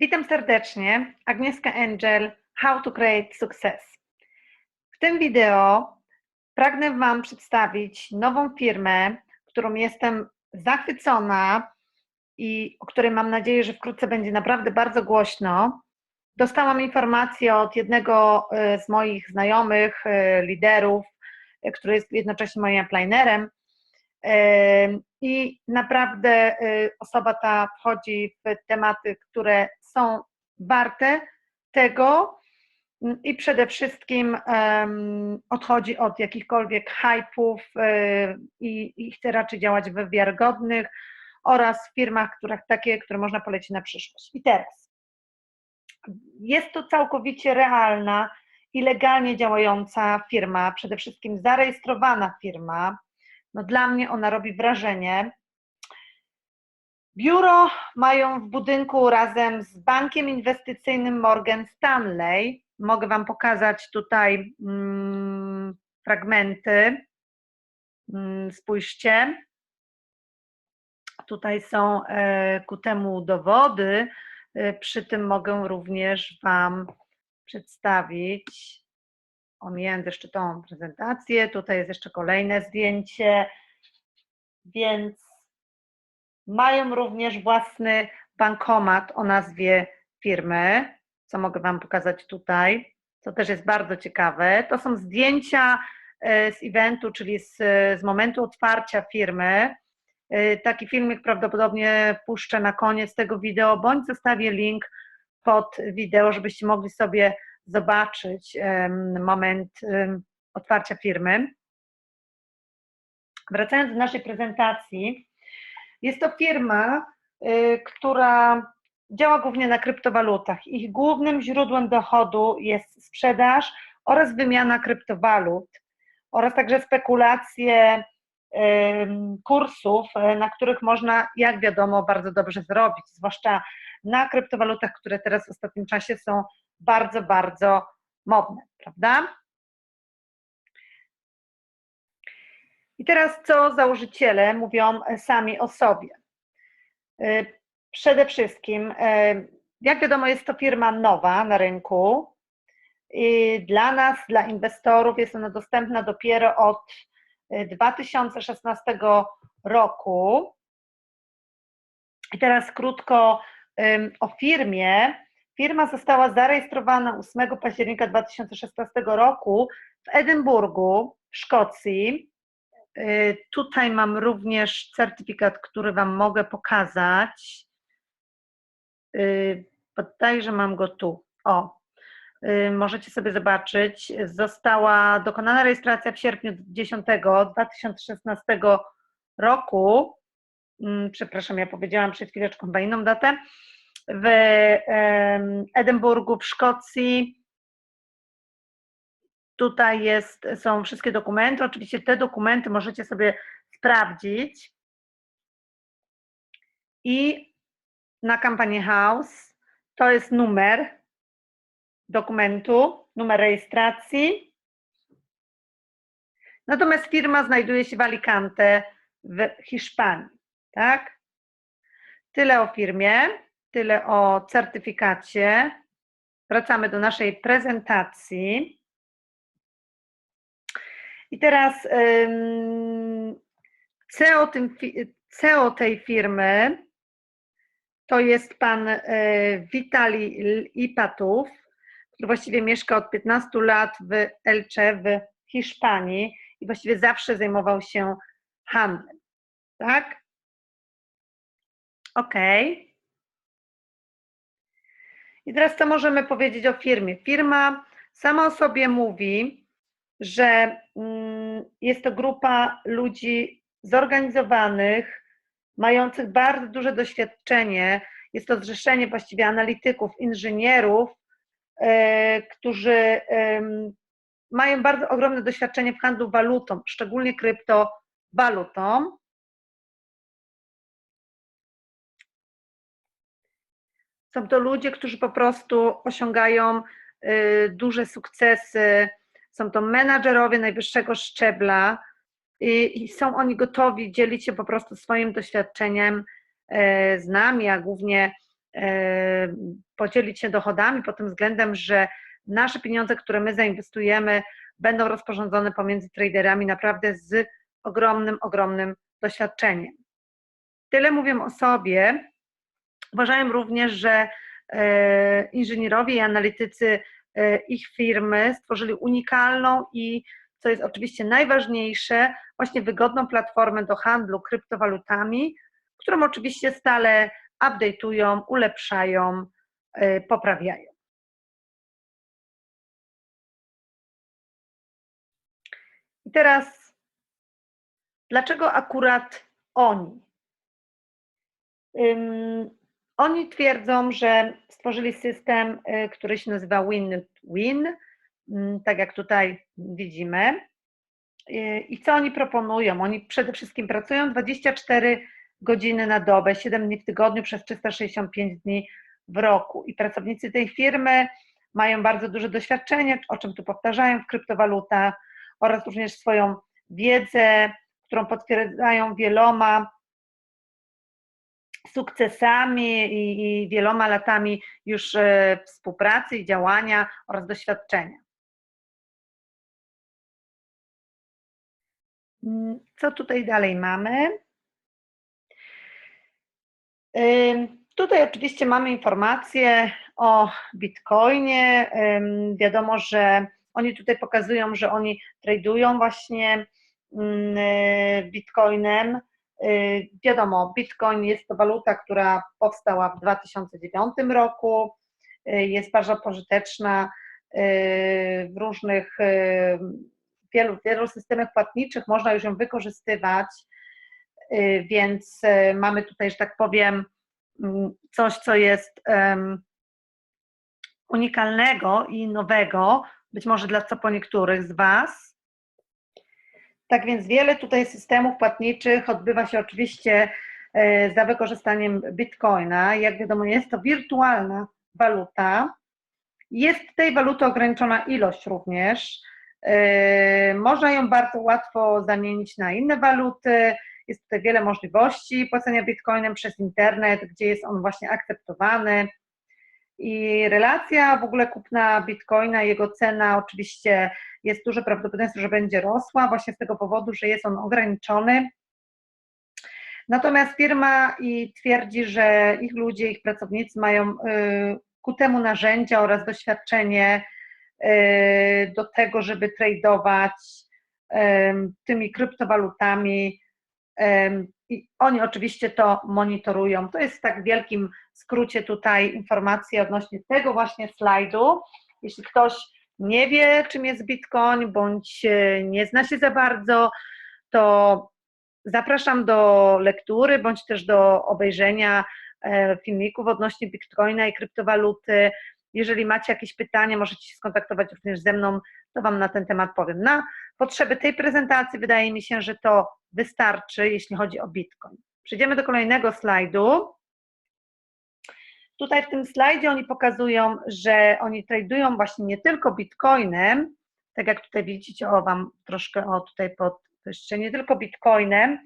Witam serdecznie, Agnieszka Angel, How to Create Success. W tym wideo pragnę Wam przedstawić nową firmę, którą jestem zachwycona i o której mam nadzieję, że wkrótce będzie naprawdę bardzo głośno. Dostałam informację od jednego e, z moich znajomych, e, liderów, e, który jest jednocześnie moim uplinerem, i naprawdę osoba ta wchodzi w tematy, które są warte tego i przede wszystkim odchodzi od jakichkolwiek hype'ów i, i chce raczej działać we wiarygodnych oraz w firmach, których takie, które można polecić na przyszłość. I teraz jest to całkowicie realna i legalnie działająca firma, przede wszystkim zarejestrowana firma, no dla mnie ona robi wrażenie. Biuro mają w budynku razem z bankiem inwestycyjnym Morgan Stanley. Mogę Wam pokazać tutaj mm, fragmenty. Mm, spójrzcie. Tutaj są e, ku temu dowody. E, przy tym mogę również Wam przedstawić omijając jeszcze tą prezentację, tutaj jest jeszcze kolejne zdjęcie, więc mają również własny bankomat o nazwie firmy, co mogę Wam pokazać tutaj, co też jest bardzo ciekawe. To są zdjęcia e, z eventu, czyli z, z momentu otwarcia firmy. E, taki filmik prawdopodobnie puszczę na koniec tego wideo, bądź zostawię link pod wideo, żebyście mogli sobie zobaczyć moment otwarcia firmy. Wracając do naszej prezentacji, jest to firma, y, która działa głównie na kryptowalutach. Ich głównym źródłem dochodu jest sprzedaż oraz wymiana kryptowalut oraz także spekulacje kursów, e, na których można, jak wiadomo, bardzo dobrze zrobić, zwłaszcza na kryptowalutach, które teraz w ostatnim czasie są bardzo, bardzo modne, prawda? I teraz co założyciele mówią sami o sobie? Y, przede wszystkim, y, jak wiadomo, jest to firma nowa na rynku. I dla nas, dla inwestorów, jest ona dostępna dopiero od 2016 y, roku. I teraz krótko o firmie. Firma została zarejestrowana 8 października 2016 roku w Edynburgu, w Szkocji. Y, tutaj mam również certyfikat, który Wam mogę pokazać. że mam go tu. O, y, możecie sobie zobaczyć. Została dokonana rejestracja w sierpniu 10 2016 roku. Mm, przepraszam, ja powiedziałam przed chwileczką chyba inną datę w Edynburgu, w Szkocji. Tutaj jest, są wszystkie dokumenty. Oczywiście te dokumenty możecie sobie sprawdzić. I na Company House to jest numer dokumentu, numer rejestracji. Natomiast firma znajduje się w Alicante w Hiszpanii, tak? Tyle o firmie. Tyle o certyfikacie. Wracamy do naszej prezentacji. I teraz CEO, tym, CEO tej firmy to jest pan e, Witali Ipatów, który właściwie mieszka od 15 lat w Elche w Hiszpanii i właściwie zawsze zajmował się handlem. Tak? Okay. I teraz co możemy powiedzieć o firmie? Firma sama o sobie mówi, że mm, jest to grupa ludzi zorganizowanych, mających bardzo duże doświadczenie. Jest to zrzeszenie właściwie analityków, inżynierów, e, którzy mają bardzo ogromne doświadczenie w handlu walutą, szczególnie kryptowalutą. Są to ludzie, którzy po prostu osiągają y, duże sukcesy, są to menadżerowie najwyższego szczebla i, i są oni gotowi dzielić się po prostu swoim doświadczeniem y, z nami, a głównie podzielić się dochodami pod tym względem, że nasze pieniądze, które my zainwestujemy, będą rozporządzone pomiędzy traderami naprawdę z ogromnym, ogromnym doświadczeniem. Tyle mówię o sobie. Uważałem również, że e, inżynierowie i analitycy e, ich firmy stworzyli unikalną i, co jest oczywiście najważniejsze, właśnie wygodną platformę do handlu kryptowalutami, którą oczywiście stale update'ują, ulepszają, e, poprawiają. I teraz, dlaczego akurat oni? Oni twierdzą, że stworzyli system, y, który się nazywa win-win, mm, tak jak tutaj widzimy. Y, I co oni proponują? Oni przede wszystkim pracują 24 godziny na dobę, 7 dni w tygodniu przez 365 dni w roku. I pracownicy tej firmy mają bardzo duże doświadczenie, o czym tu powtarzają w kryptowalutach, oraz również swoją wiedzę, którą potwierdzają wieloma sukcesami i, i wieloma latami już e, współpracy i działania oraz doświadczenia. Mm, co tutaj dalej mamy? Tutaj oczywiście mamy informacje o Bitcoinie. Wiadomo, że oni tutaj pokazują, że oni tradują właśnie mm, e, Bitcoinem. E, wiadomo, Bitcoin jest to waluta, która powstała w 2009 roku, e, jest bardzo pożyteczna w różnych, wielu, wielu systemach płatniczych, można już ją wykorzystywać, więc mamy tutaj, że tak powiem, mm, coś, co jest unikalnego i nowego, być może dla co po niektórych z Was. Tak więc wiele tutaj systemów płatniczych odbywa się oczywiście e, za wykorzystaniem bitcoina. Jak wiadomo, jest to wirtualna waluta. Jest tej waluty ograniczona ilość również. E, można ją bardzo łatwo zamienić na inne waluty. Jest tutaj wiele możliwości płacenia bitcoinem przez internet, gdzie jest on właśnie akceptowany. I relacja w ogóle kupna bitcoina, jego cena oczywiście jest duże prawdopodobieństwo, że będzie rosła, właśnie z tego powodu, że jest on ograniczony. Natomiast firma i twierdzi, że ich ludzie, ich pracownicy mają y, ku temu narzędzia oraz doświadczenie y, do tego, żeby tradować y, tymi kryptowalutami i oni oczywiście to monitorują. To jest tak wielkim skrócie tutaj informacja odnośnie tego właśnie slajdu. Jeśli ktoś nie wie, czym jest Bitcoin, bądź e, nie zna się za bardzo, to zapraszam do lektury, bądź też do obejrzenia e, filmików odnośnie Bitcoina i kryptowaluty. Jeżeli macie jakieś pytania, możecie się skontaktować również ze mną, to Wam na ten temat powiem. Na potrzeby tej prezentacji wydaje mi się, że to wystarczy, jeśli chodzi o Bitcoin. Przejdziemy do kolejnego slajdu. Tutaj w tym slajdzie oni pokazują, że oni tradują właśnie nie tylko Bitcoinem, tak jak tutaj widzicie, o Wam troszkę o tutaj podwyższę, nie tylko Bitcoinem,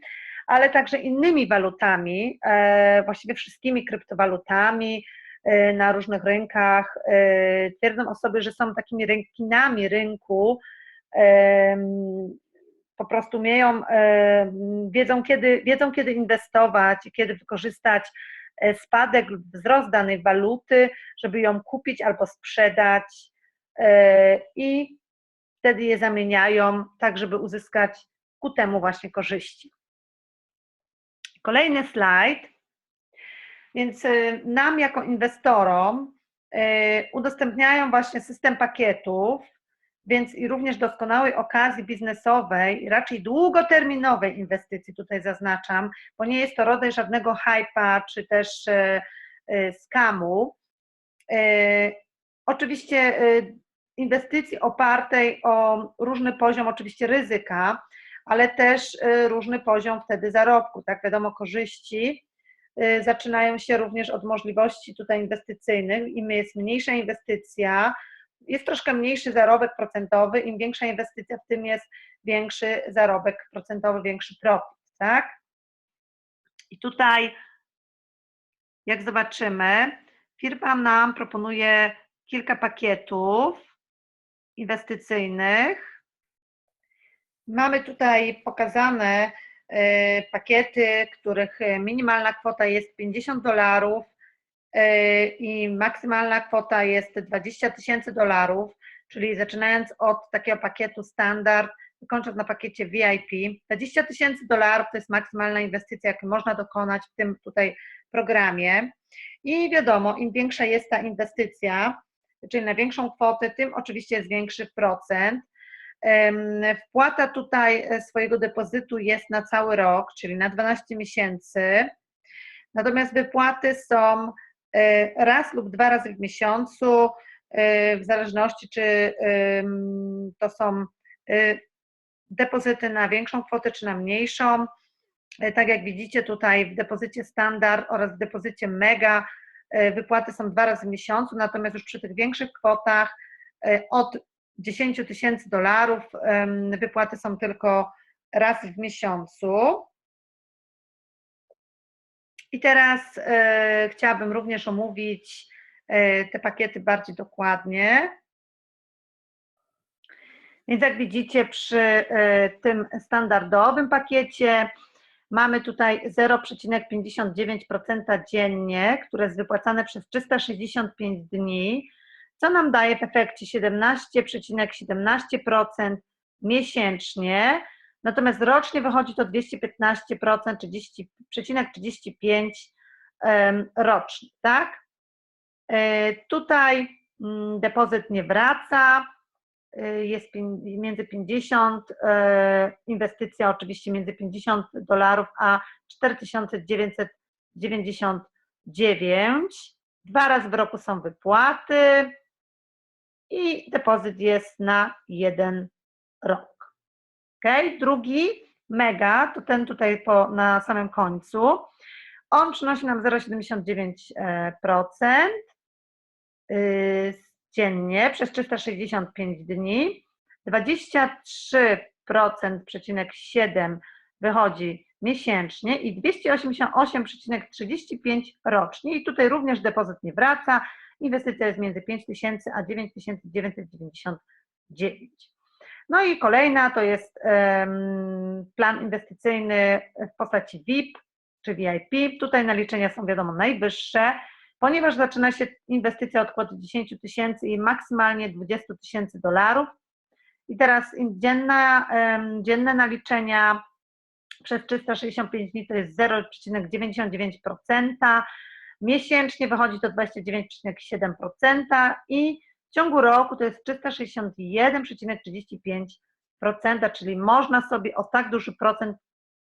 ale także innymi walutami, e, właściwie wszystkimi kryptowalutami e, na różnych rynkach. E, twierdzą osoby, że są takimi rękinami rynku, po prostu umieją, wiedzą kiedy, wiedzą kiedy inwestować, kiedy wykorzystać e, spadek lub wzrost danej waluty, żeby ją kupić albo sprzedać e, i wtedy je zamieniają tak, żeby uzyskać ku temu właśnie korzyści. Kolejny slajd. Więc e, nam jako inwestorom udostępniają właśnie system pakietów, więc i również doskonałej okazji biznesowej, raczej długoterminowej inwestycji tutaj zaznaczam, bo nie jest to rodzaj żadnego hypa czy też e, e, skamu. E, oczywiście inwestycji opartej o różny poziom oczywiście ryzyka, ale też różny poziom wtedy zarobku, tak wiadomo korzyści zaczynają się również od możliwości tutaj inwestycyjnych. Im jest mniejsza inwestycja, jest troszkę mniejszy zarobek procentowy, im większa inwestycja, w tym jest większy zarobek procentowy, większy profit, tak? I tutaj jak zobaczymy, firma nam proponuje kilka pakietów inwestycyjnych. Mamy tutaj pokazane e, pakiety, których minimalna kwota jest 50 dolarów i maksymalna kwota jest 20 tysięcy dolarów, czyli zaczynając od takiego pakietu standard, kończąc na pakiecie VIP. 20 tysięcy dolarów to jest maksymalna inwestycja, jaką można dokonać w tym tutaj programie. I wiadomo, im większa jest ta inwestycja, czyli na większą kwotę, tym oczywiście jest większy procent. Wpłata tutaj e, swojego depozytu jest na cały rok, czyli na 12 miesięcy. Natomiast wypłaty są e, raz lub dwa razy w miesiącu, e, w zależności czy to są depozyty na większą kwotę czy na mniejszą. Tak jak widzicie tutaj w depozycie standard oraz w depozycie mega wypłaty są dwa razy w miesiącu, natomiast już przy tych większych kwotach od 10 tysięcy dolarów, wypłaty są tylko raz w miesiącu. I teraz e, chciałabym również omówić e, te pakiety bardziej dokładnie. Więc jak widzicie przy e, tym standardowym pakiecie mamy tutaj 0,59% dziennie, które jest wypłacane przez 365 dni co nam daje w efekcie 17,17% miesięcznie, natomiast rocznie wychodzi to 215%, 30,35% rocznie, tak? E, tutaj mm, depozyt nie wraca, e, jest między 50, e, inwestycja oczywiście między 50 dolarów a 4999. Dwa razy w roku są wypłaty i depozyt jest na jeden rok. Ok, drugi mega, to ten tutaj po, na samym końcu. On przynosi nam 0,79% y, dziennie przez 365 dni. 23,7% wychodzi miesięcznie i 288,35 rocznie. I tutaj również depozyt nie wraca. Inwestycja jest między 5 tysięcy a 9999. No i kolejna to jest plan inwestycyjny w postaci VIP czy VIP. Tutaj naliczenia są wiadomo najwyższe, ponieważ zaczyna się inwestycja od kwoty 10 tysięcy i maksymalnie 20 tysięcy dolarów. I teraz dzienna, dzienne naliczenia przez 365 dni to jest 0,99%, Miesięcznie wychodzi to 29,7% i w ciągu roku to jest 361,35%, czyli można sobie o tak duży procent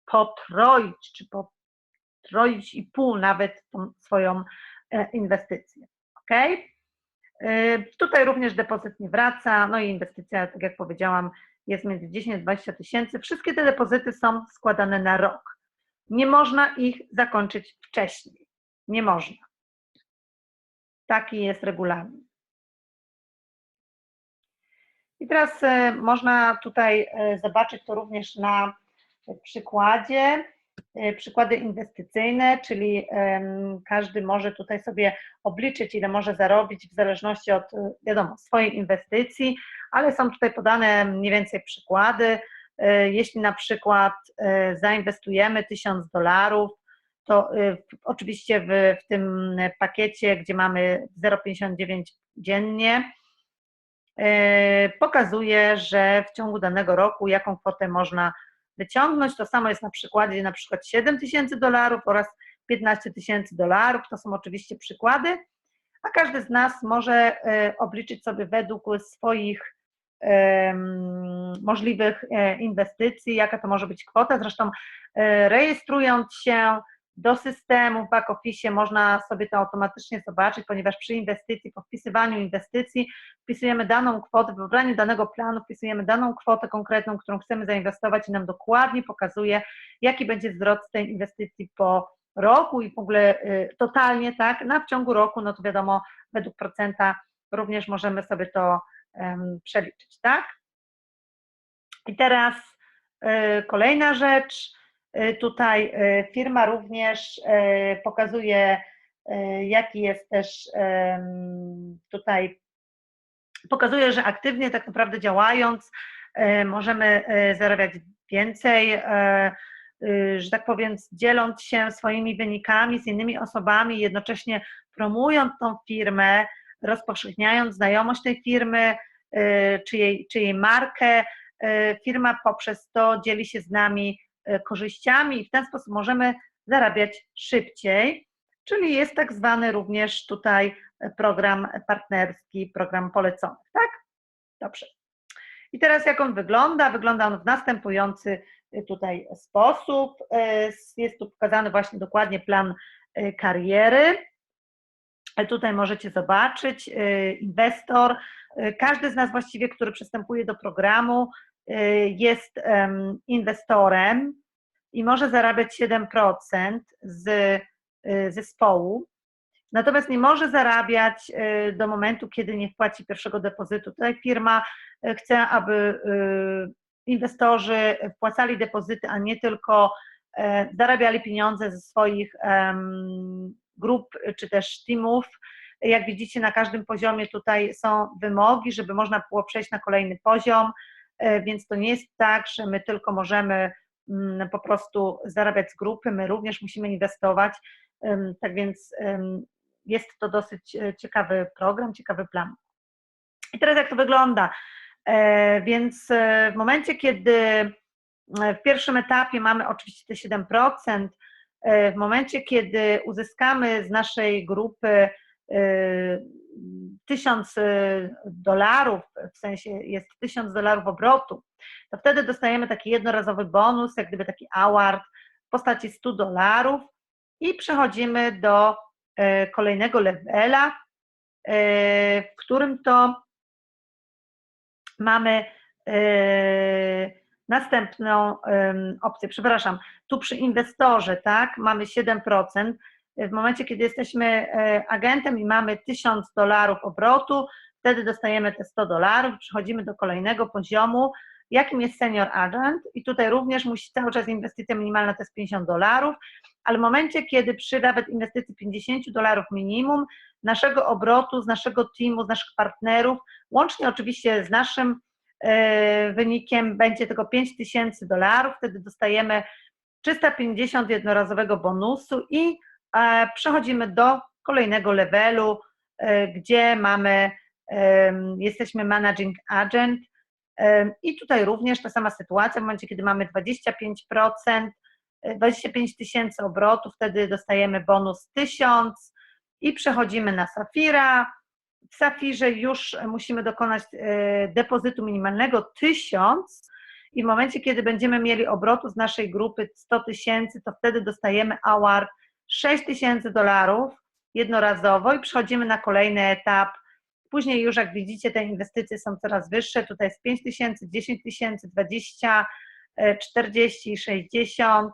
potroić, czy potroić i pół nawet tą swoją e, inwestycję. Ok? E, tutaj również depozyt nie wraca, no i inwestycja, tak jak powiedziałam, jest między 10 a 20 tysięcy. Wszystkie te depozyty są składane na rok. Nie można ich zakończyć wcześniej. Nie można. Taki jest regulamin. I teraz e, można tutaj e, zobaczyć to również na przykładzie. E, przykłady inwestycyjne, czyli każdy może tutaj sobie obliczyć, ile może zarobić w zależności od, wiadomo, swojej inwestycji, ale są tutaj podane mniej więcej przykłady. Jeśli na przykład zainwestujemy 1000 dolarów, to oczywiście w, w tym pakiecie, gdzie mamy 0,59 dziennie, pokazuje, że w ciągu danego roku jaką kwotę można wyciągnąć. To samo jest na przykładzie na przykład 7 tysięcy dolarów oraz 15 tysięcy dolarów. To są oczywiście przykłady, a każdy z nas może y, obliczyć sobie według swoich możliwych e, inwestycji, jaka to może być kwota. Zresztą e, rejestrując się do systemu w back office można sobie to automatycznie zobaczyć, ponieważ przy inwestycji, po wpisywaniu inwestycji wpisujemy daną kwotę, w wybraniu danego planu wpisujemy daną kwotę konkretną, którą chcemy zainwestować i nam dokładnie pokazuje, jaki będzie wzrost tej inwestycji po roku i w ogóle y, totalnie, tak, na w ciągu roku, no to wiadomo, według procenta również możemy sobie to um, przeliczyć, tak? I teraz y, kolejna rzecz, Y, tutaj y, firma również y, pokazuje e, jaki jest też tutaj, pokazuje, że aktywnie tak naprawdę działając e, możemy e, zarabiać więcej, e, y, że tak powiem, dzieląc się swoimi wynikami z innymi osobami, jednocześnie promując tą firmę, rozpowszechniając znajomość tej firmy, czy jej, czy jej markę, firma poprzez to dzieli się z nami korzyściami i w ten sposób możemy zarabiać szybciej, czyli jest tak zwany również tutaj program partnerski, program polecony, tak? Dobrze. I teraz jak on wygląda? Wygląda on w następujący tutaj sposób. Jest tu pokazany właśnie dokładnie plan kariery. Tutaj możecie zobaczyć, inwestor, każdy z nas właściwie, który przystępuje do programu, jest inwestorem i może zarabiać 7% z zespołu. Natomiast nie może zarabiać do momentu, kiedy nie wpłaci pierwszego depozytu. Tutaj firma chce, aby inwestorzy wpłacali depozyty, a nie tylko zarabiali pieniądze ze swoich grup czy też teamów. Jak widzicie, na każdym poziomie tutaj są wymogi, żeby można było przejść na kolejny poziom, więc to nie jest tak, że my tylko możemy mm, po prostu zarabiać z grupy, my również musimy inwestować. Tak więc jest to dosyć ciekawy program, ciekawy plan. I teraz jak to wygląda? Więc w momencie, kiedy w pierwszym etapie mamy oczywiście te 7%, w momencie, kiedy uzyskamy z naszej grupy tysiąc dolarów, w sensie jest tysiąc dolarów obrotu, to wtedy dostajemy taki jednorazowy bonus, jak gdyby taki award w postaci 100 dolarów i przechodzimy do kolejnego levela, w którym to mamy następną opcję, przepraszam, tu przy inwestorze, tak, mamy 7%, w momencie, kiedy jesteśmy e, agentem i mamy 1000 dolarów obrotu, wtedy dostajemy te 100 dolarów, przechodzimy do kolejnego poziomu, jakim jest senior agent? I tutaj również musi cały czas inwestycja minimalna to jest 50 dolarów, ale w momencie, kiedy przy nawet inwestycji 50 dolarów minimum, naszego obrotu, z naszego teamu, z naszych partnerów, łącznie oczywiście z naszym e, wynikiem będzie tylko 5000 dolarów, wtedy dostajemy 350 jednorazowego bonusu i przechodzimy do kolejnego levelu, e, gdzie mamy, jesteśmy managing agent i tutaj również ta sama sytuacja, w momencie, kiedy mamy 25%, 25 tysięcy obrotów, wtedy dostajemy bonus 1000 i przechodzimy na Safira. W Safirze już musimy dokonać depozytu minimalnego 1000 i w momencie, kiedy będziemy mieli obrotu z naszej grupy 100 tysięcy, to wtedy dostajemy award 6 tysięcy dolarów jednorazowo i przechodzimy na kolejny etap. Później już, jak widzicie, te inwestycje są coraz wyższe. Tutaj jest 5 tysięcy, 10 tysięcy, 20, 40, 60,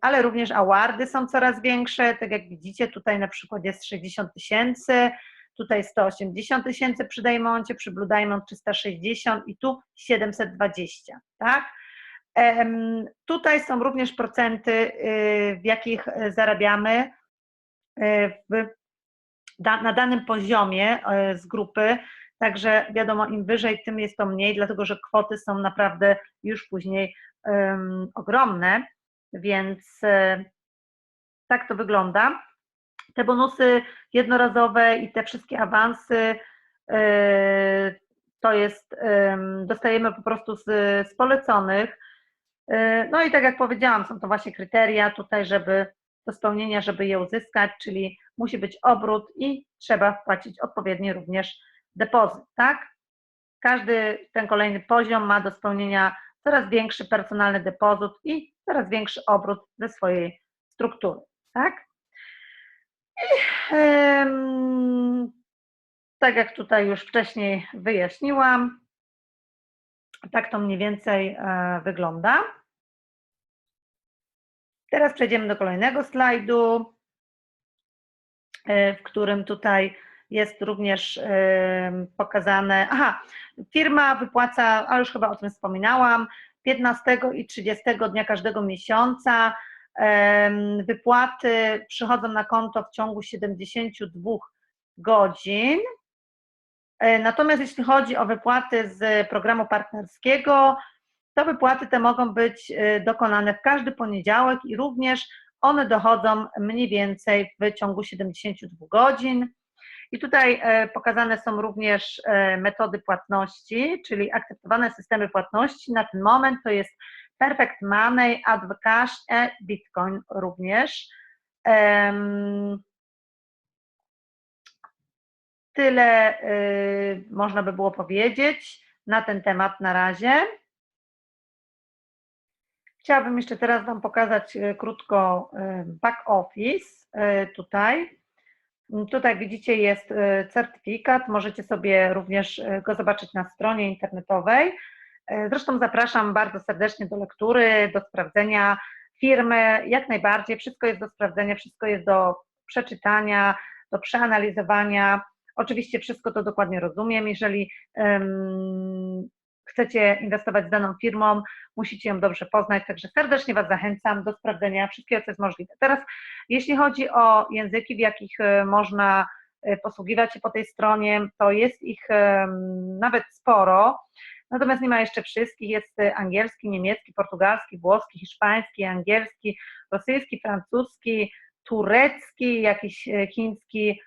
ale również awardy są coraz większe. Tak jak widzicie, tutaj na przykład jest 60 tysięcy, tutaj 180 tysięcy przy Diamondzie, przy Blue Diamond 360 i tu 720, tak? Tutaj są również procenty, y, w jakich y, zarabiamy y, na danym poziomie z grupy, także wiadomo, im wyżej, tym jest to mniej, dlatego że kwoty są naprawdę już później ogromne, więc tak to wygląda. Te bonusy jednorazowe i te wszystkie awansy to jest, dostajemy po prostu z, z poleconych, no i tak jak powiedziałam, są to właśnie kryteria tutaj, żeby do spełnienia, żeby je uzyskać, czyli musi być obrót i trzeba wpłacić odpowiedni również depozyt, tak? Każdy ten kolejny poziom ma do spełnienia coraz większy personalny depozyt i coraz większy obrót ze swojej struktury, tak? I, tak jak tutaj już wcześniej wyjaśniłam, tak to mniej więcej e, wygląda. Teraz przejdziemy do kolejnego slajdu, e, w którym tutaj jest również e, pokazane, aha, firma wypłaca, ale już chyba o tym wspominałam, 15 i 30 dnia każdego miesiąca wypłaty przychodzą na konto w ciągu 72 godzin. E, Natomiast jeśli chodzi o wypłaty z programu partnerskiego, to wypłaty te mogą być e, dokonane w każdy poniedziałek i również one dochodzą mniej więcej w ciągu 72 godzin. I tutaj e, pokazane są również e, metody płatności, czyli akceptowane systemy płatności. Na ten moment to jest Perfect Money, AdVcash e Bitcoin również. Tyle y, można by było powiedzieć na ten temat na razie. Chciałabym jeszcze teraz Wam pokazać y, krótko y, back office y, tutaj. Mm, Tutaj widzicie jest certyfikat, możecie sobie również go zobaczyć na stronie internetowej. Zresztą zapraszam bardzo serdecznie do lektury, do sprawdzenia firmy, jak najbardziej. Wszystko jest do sprawdzenia, wszystko jest do przeczytania, do przeanalizowania. Oczywiście wszystko to dokładnie rozumiem. Jeżeli chcecie inwestować z daną firmą, musicie ją dobrze poznać, także serdecznie Was zachęcam do sprawdzenia. Wszystkiego, co jest możliwe. Teraz, jeśli chodzi o języki, w jakich e, można e, posługiwać się po tej stronie, to jest ich em, nawet sporo, natomiast nie ma jeszcze wszystkich, jest e, angielski, niemiecki, portugalski, włoski, hiszpański, angielski, rosyjski, francuski, turecki, jakiś e, chiński,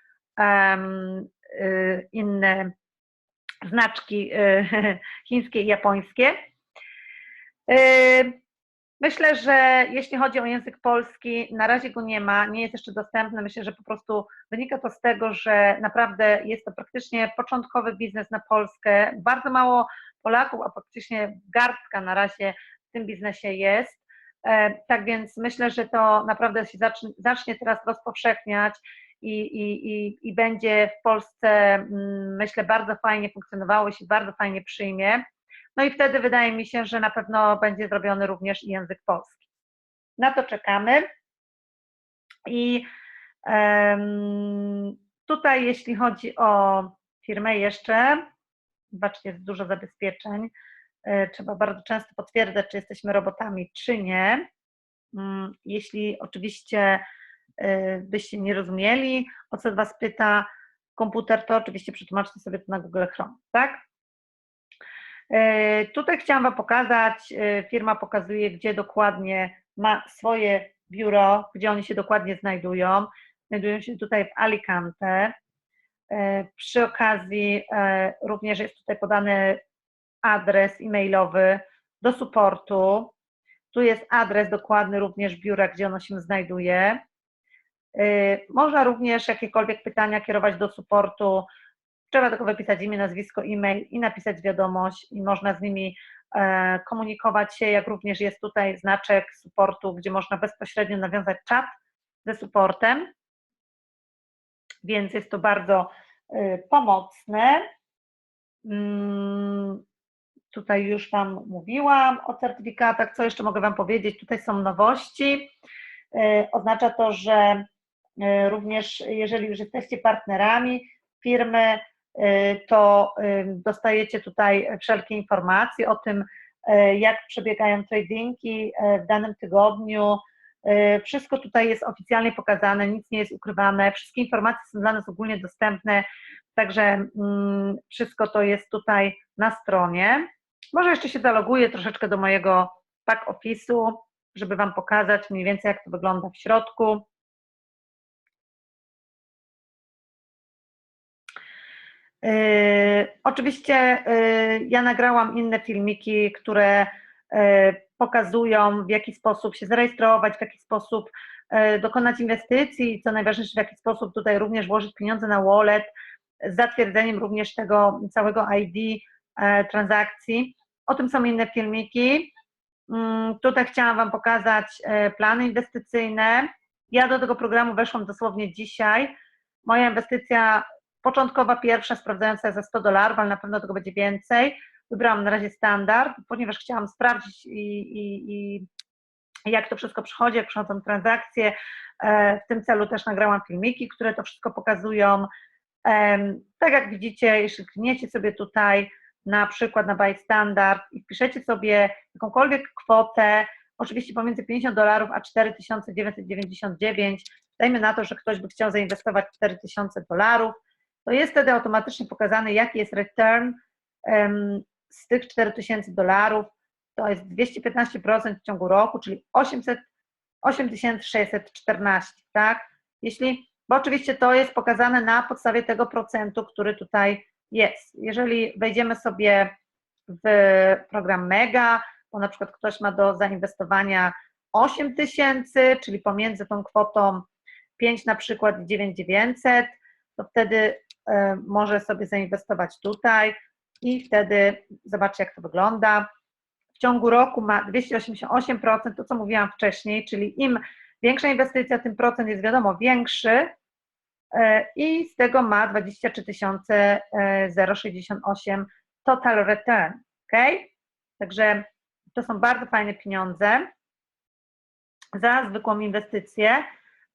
inne znaczki y, chińskie i japońskie. Y, Myślę, że jeśli chodzi o język polski, na razie go nie ma, nie jest jeszcze dostępny. Myślę, że po prostu wynika to z tego, że naprawdę jest to praktycznie początkowy biznes na Polskę. Bardzo mało Polaków, a praktycznie garstka na razie w tym biznesie jest. E, Tak więc myślę, że to naprawdę się zacznie, zacznie teraz rozpowszechniać i, i, i, i będzie w Polsce, mm, myślę, bardzo fajnie funkcjonowało i się bardzo fajnie przyjmie. No i wtedy wydaje mi się, że na pewno będzie zrobiony również język polski. Na to czekamy. I em, tutaj, jeśli chodzi o firmę jeszcze, zobaczcie, jest dużo zabezpieczeń. E, Trzeba bardzo często potwierdzać, czy jesteśmy robotami, czy nie. Mm, Jeśli oczywiście byście nie rozumieli, o co Was pyta komputer, to oczywiście przetłumaczcie sobie to na Google Chrome, tak? E, Tutaj chciałam Wam pokazać, e, firma pokazuje, gdzie dokładnie ma swoje biuro, gdzie oni się dokładnie znajdują. Znajdują się tutaj w Alicante. Przy okazji również jest tutaj podany adres e-mailowy do supportu. Tu jest adres dokładny również biura, gdzie ono się znajduje. E, Można również jakiekolwiek pytania kierować do supportu Trzeba tylko wypisać imię, nazwisko, e-mail i napisać wiadomość i można z nimi e, komunikować się, jak również jest tutaj znaczek supportu, gdzie można bezpośrednio nawiązać czat ze supportem, więc jest to bardzo e, pomocne. Mm, Tutaj już Wam mówiłam o certyfikatach. Co jeszcze mogę Wam powiedzieć? Tutaj są nowości. E, Oznacza to, że również jeżeli już jesteście partnerami firmy, y, to y, dostajecie tutaj wszelkie informacje o tym, jak przebiegają tradingi w danym tygodniu. Wszystko tutaj jest oficjalnie pokazane, nic nie jest ukrywane, wszystkie informacje są dla nas ogólnie dostępne, także mm, wszystko to jest tutaj na stronie. Może jeszcze się zaloguję troszeczkę do mojego back office'u, żeby Wam pokazać mniej więcej, jak to wygląda w środku. Oczywiście yy, ja nagrałam inne filmiki, które yy, pokazują, w jaki sposób się zarejestrować, w jaki sposób dokonać inwestycji co najważniejsze, w jaki sposób tutaj również włożyć pieniądze na wallet z zatwierdzeniem również tego całego ID transakcji. O tym są inne filmiki. Yy, Tutaj chciałam Wam pokazać plany inwestycyjne. Ja do tego programu weszłam dosłownie dzisiaj. Moja inwestycja początkowa pierwsza sprawdzająca za 100 dolarów, ale na pewno tego będzie więcej. Wybrałam na razie standard, ponieważ chciałam sprawdzić i, i, i jak to wszystko przychodzi, jak przychodzą transakcje. E, W tym celu też nagrałam filmiki, które to wszystko pokazują. Tak jak widzicie, jeśli klikniecie sobie tutaj na przykład na Buy Standard i wpiszecie sobie jakąkolwiek kwotę, oczywiście pomiędzy 50 dolarów a 4999, dajmy na to, że ktoś by chciał zainwestować 4000 dolarów, to jest wtedy automatycznie pokazany, jaki jest return z tych 4000 dolarów, to jest 215% w ciągu roku, czyli 800, 8614, tak? Jeśli, bo oczywiście to jest pokazane na podstawie tego procentu, który tutaj jest. Jeżeli wejdziemy sobie w program Mega, bo na przykład ktoś ma do zainwestowania 8 tysięcy, czyli pomiędzy tą kwotą 5 na przykład i 9900, to wtedy może sobie zainwestować tutaj i wtedy zobaczcie, jak to wygląda. W ciągu roku ma 288%, to co mówiłam wcześniej, czyli im większa inwestycja, tym procent jest wiadomo większy e, i z tego ma 23 068 total return, ok? Także to są bardzo fajne pieniądze za zwykłą inwestycję,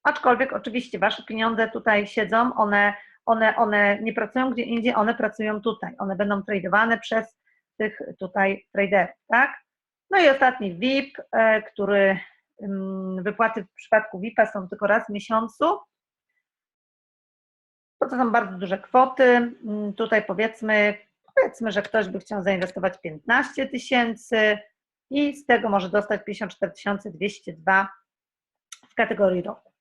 aczkolwiek oczywiście Wasze pieniądze tutaj siedzą, one, one, one nie pracują gdzie indziej, one pracują tutaj, one będą tradowane przez tych tutaj traderów, tak? No i ostatni VIP, e, który mm, wypłaty w przypadku VIP-a są tylko raz w miesiącu. To, są bardzo duże kwoty. Mm, tutaj powiedzmy, powiedzmy, że ktoś by chciał zainwestować 15 tysięcy i z tego może dostać 54 202 w kategorii roku.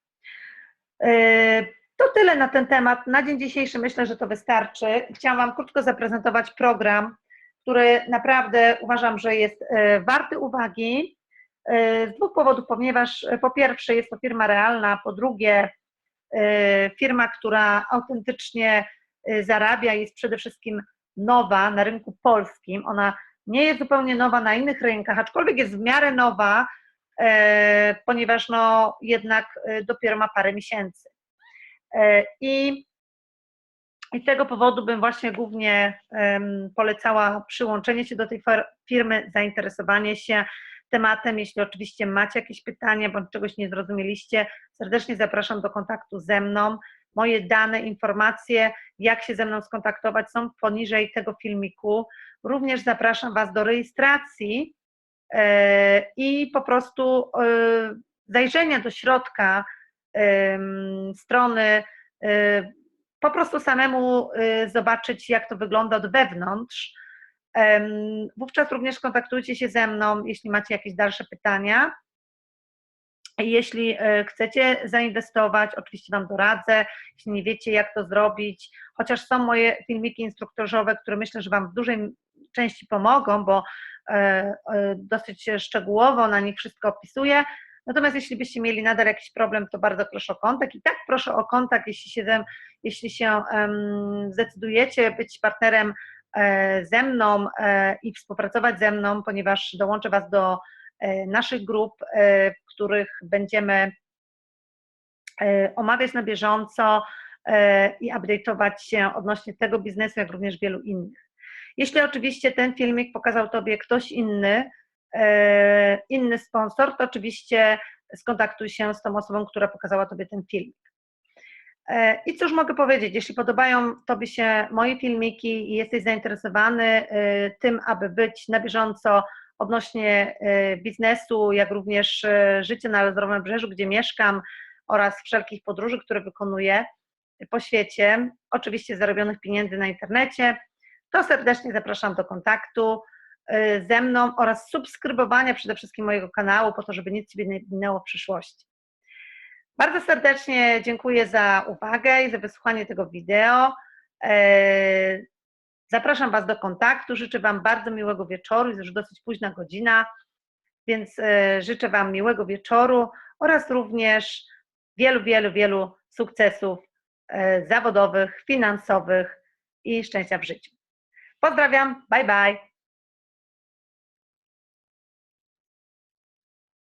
E, to tyle na ten temat. Na dzień dzisiejszy myślę, że to wystarczy. Chciałam Wam krótko zaprezentować program, który naprawdę uważam, że jest e, warty uwagi e, z dwóch powodów, ponieważ po pierwsze jest to firma realna, po drugie firma, która autentycznie zarabia, jest przede wszystkim nowa na rynku polskim. Ona nie jest zupełnie nowa na innych rynkach, aczkolwiek jest w miarę nowa, e, ponieważ no jednak e, dopiero ma parę miesięcy. E, I, I z tego powodu bym właśnie głównie polecała przyłączenie się do tej firmy, zainteresowanie się tematem. Jeśli oczywiście macie jakieś pytania bądź czegoś nie zrozumieliście, serdecznie zapraszam do kontaktu ze mną. Moje dane, informacje, jak się ze mną skontaktować, są poniżej tego filmiku. Również zapraszam Was do rejestracji e, i po prostu e, zajrzenia do środka strony, e, po prostu samemu zobaczyć, jak to wygląda od wewnątrz. Wówczas również kontaktujcie się ze mną, jeśli macie jakieś dalsze pytania. Jeśli e, chcecie zainwestować, oczywiście Wam doradzę. Jeśli nie wiecie, jak to zrobić, chociaż są moje filmiki instruktorzowe, które myślę, że Wam w dużej części pomogą, bo e, e, dosyć szczegółowo na nich wszystko opisuję. Natomiast jeśli byście mieli nadal jakiś problem, to bardzo proszę o kontakt. I tak proszę o kontakt, jeśli się, jeśli się zdecydujecie być partnerem ze mną i współpracować ze mną, ponieważ dołączę Was do E, naszych grup, e, w których będziemy e, omawiać na bieżąco i update'ować się odnośnie tego biznesu, jak również wielu innych. Jeśli oczywiście ten filmik pokazał Tobie ktoś inny, inny sponsor, to oczywiście skontaktuj się z tą osobą, która pokazała Tobie ten filmik. I cóż mogę powiedzieć, jeśli podobają Tobie się moje filmiki i jesteś zainteresowany tym, aby być na bieżąco odnośnie e, biznesu, jak również e, życia na Lazurowym Brzeżu, gdzie mieszkam oraz wszelkich podróży, które wykonuję po świecie, oczywiście zarobionych pieniędzy na internecie, to serdecznie zapraszam do kontaktu e, ze mną oraz subskrybowania przede wszystkim mojego kanału, po to, żeby nic Ciebie nie minęło w przyszłości. Bardzo serdecznie dziękuję za uwagę i za wysłuchanie tego wideo. Zapraszam Was do kontaktu. Życzę Wam bardzo miłego wieczoru. Jest już dosyć późna godzina, więc e, życzę Wam miłego wieczoru oraz również wielu, wielu, wielu sukcesów zawodowych, finansowych i szczęścia w życiu. Pozdrawiam, bye bye.